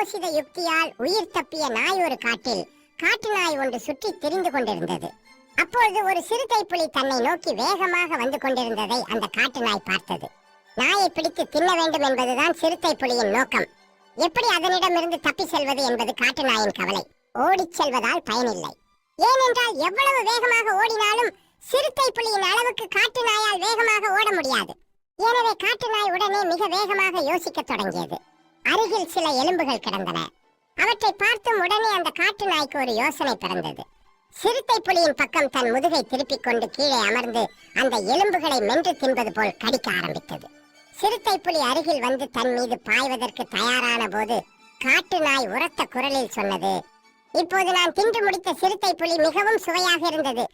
ஆலோசித யுக்தியால் உயிர் தப்பிய நாய் ஒரு காட்டில். காட்டு நாய் ஒன்று சுற்றி திரிந்து கொண்டிருந்தது. அப்பொழுது ஒரு சிறுத்தை புலி தன்னை நோக்கி வேகமாக வந்து கொண்டிருந்ததை அந்த காட்டு நாய் பார்த்தது. நாயை பிடித்து தின்ன வேண்டும் என்பதுதான் சிறுத்தை புலியின் நோக்கம். எப்படி அதனிடமிருந்து தப்பி செல்வது என்பது காட்டு நாயின் கவலை. ஓடிச் செல்வதால் பயனில்லை. ஏனென்றால் எவ்வளவு வேகமாக ஓடினாலும் சிறுத்தை புலியின் அளவுக்கு காட்டு நாயால் வேகமாக ஓட முடியாது. எனவே காட்டு நாய் உடனே மிக வேகமாக யோசிக்கத் தொடங்கியது. அருகில் சில எலும்புகள் கிடந்தன. அவற்றை பார்த்தும் உடனே அந்த காட்டு நாய்க்கு ஒரு யோசனை பிறந்தது. சிறுத்தை புலியின் பக்கம் தன் முதுகை திருப்பிக் கொண்டு கீழே அமர்ந்து அந்த எலும்புகளை மென்று தின்பது போல் கடிக்க ஆரம்பித்தது. சிறுத்தை புலி அருகில் வந்து தன் மீது பாய்வதற்கு தயாரான போது காட்டு நாய் உரத்த குரலில் சொன்னது இப்போது நான் தின்று முடித்த சிறுத்தை புலி மிகவும் சுவையாக இருந்தது.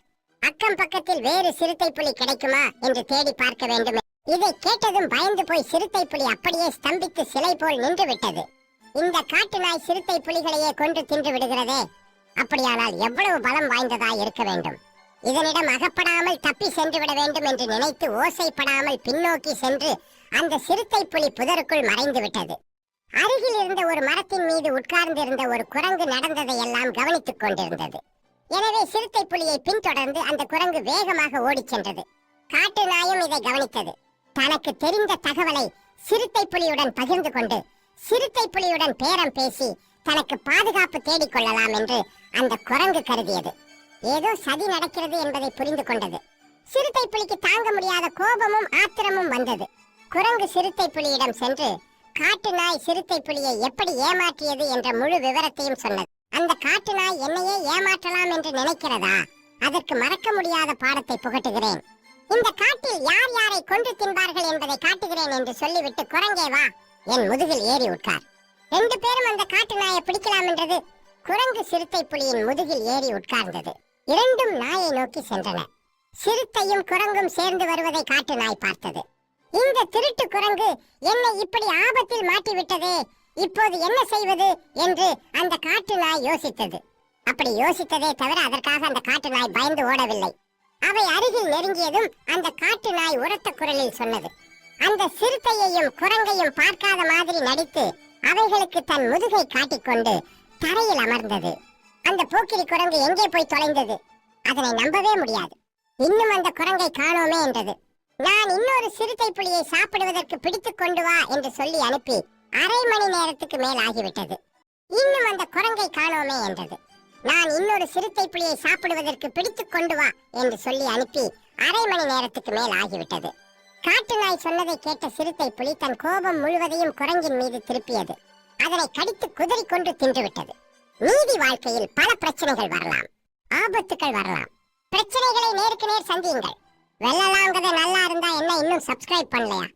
அக்கம் பக்கத்தில் வேறு சிறுத்தை புலி கிடைக்குமா? என்று தேடி பார்க்க வேண்டும் இதை கேட்டதும் பயந்து போய் சிறுத்தை புலி அப்படியே ஸ்தம்பித்து சிலை போல் நின்று விட்டது இந்த காட்டு நாய் சிறுத்தை புலிகளையே கொன்று தின்று விடுகிறதே. அப்படியானால் எவ்வளவு பலம் வாய்ந்ததாய் இருக்க வேண்டும்? இதனிடம் அகப்படாமல் தப்பி சென்று விட வேண்டும் என்று நினைத்து ஓசைப்படாமல் பின்னோக்கி சென்று அந்த சிறுத்தை புலி புதருக்குள் மறைந்து விட்டது. அருகில் இருந்த ஒரு மரத்தின் மீது உட்கார்ந்திருந்த ஒரு குரங்கு நடந்ததை எல்லாம் கவனித்துக் கொண்டிருந்தது. எனவே சிறுத்தை புலியை பின்தொடர்ந்து அந்த குரங்கு வேகமாக ஓடிச் சென்றது. காட்டு நாயும் இதை கவனித்தது. தனக்கு தெரிந்த தகவலை சிறுத்தை புலியுடன் பகிர்ந்து கொண்டு சிறுத்தை புலியுடன் பேரம் பேசி தனக்கு பாதுகாப்பு தேடிக் கொள்ளலாம் என்று அந்த குரங்கு கருதியது. ஏதோ சதி நடக்கிறது என்பதை புரிந்து கொண்டது. சிறுத்தை புலிக்கு தாங்க முடியாத கோபமும் ஆத்திரமும் வந்தது. குரங்கு சிறுத்தை புலியிடம் சென்று காட்டு நாய் சிறுத்தை புலியை எப்படி ஏமாற்றியது? என்ற முழு விவரத்தையும் சொன்னது. அந்த காட்டு நாய் என்னையே ஏமாற்றலாம் என்று நினைக்கிறதா? அதற்கு மறக்க முடியாத பாடத்தை புகட்டுகிறேன். இந்த காட்டில் யார் யாரை கொன்று தின்பார்கள் என்பதை காட்டுகிறேன் என்று சொல்லிவிட்டு குரங்கே வா. என் முதுகில் ஏறி உட்கார். ரெண்டு பேரும் அந்த காட்டு நாயை பிடிக்கலாம் என்றது குரங்கு சிறுத்தை புலியின் முதுகில் ஏறி உட்கார்ந்தது. இரண்டும் நாயை நோக்கி சென்றன. சிறுத்தையும் குரங்கும் சேர்ந்து வருவதை காட்டு நாய் பார்த்தது. இந்த திருட்டு குரங்கு என்னை இப்படி ஆபத்தில் மாட்டிவிட்டதே இப்போது என்ன செய்வது என்று அந்த காட்டு நாய் யோசித்தது. அப்படி யோசித்ததே தவிர அதற்காக அந்த காட்டு நாய் பயந்து ஓடவில்லை. அவை அருகில் நெருங்கியதும் அந்த காட்டு நாய் உரத்த குரலில் சொன்னது. அந்த சிறுத்தையையும் குரங்கையும் பார்க்காத மாதிரி நடித்து அவைகளுக்கு தன் முதுகை காட்டிக்கொண்டு தரையில் அமர்ந்தது. அந்த போக்கிரி குரங்கு எங்கே போய் தொலைந்தது? அதனை நம்பவே முடியாது. இன்னும் அந்த குரங்கை காணோமே என்றது. நான் இன்னொரு சிறுத்தை புலியை சாப்பிடுவதற்கு பிடித்துக் கொண்டு வா என்று சொல்லி அனுப்பி அரை மணி நேரத்துக்கு மேல் ஆகிவிட்டது. இன்னும் அந்த குரங்கை காணோமே என்றது. நான் இன்னொரு சிறுத்தை புலியை சாப்பிடுவதற்கு பிடித்து கொண்டு வா என்று சொல்லி அனுப்பி அரை மணி நேரத்துக்கு மேல் ஆகிவிட்டது. காட்டு நாய் சொன்னதை கேட்ட சிறுத்தை புலி தன் கோபம் முழுவதையும் குரங்கின் மீது திருப்பியது. அதனை கடித்து குதறி கொண்டு தின்றுவிட்டது. நீதி வாழ்க்கையில் பல பிரச்சனைகள் வரலாம். ஆபத்துக்கள் வரலாம். பிரச்சனைகளை நேருக்கு நேர் சந்தியுங்கள். வெள்ளலாங்கிறத நல்லா இருந்தா என்ன இன்னும் சப்ஸ்கிரைப் பண்ணலையா?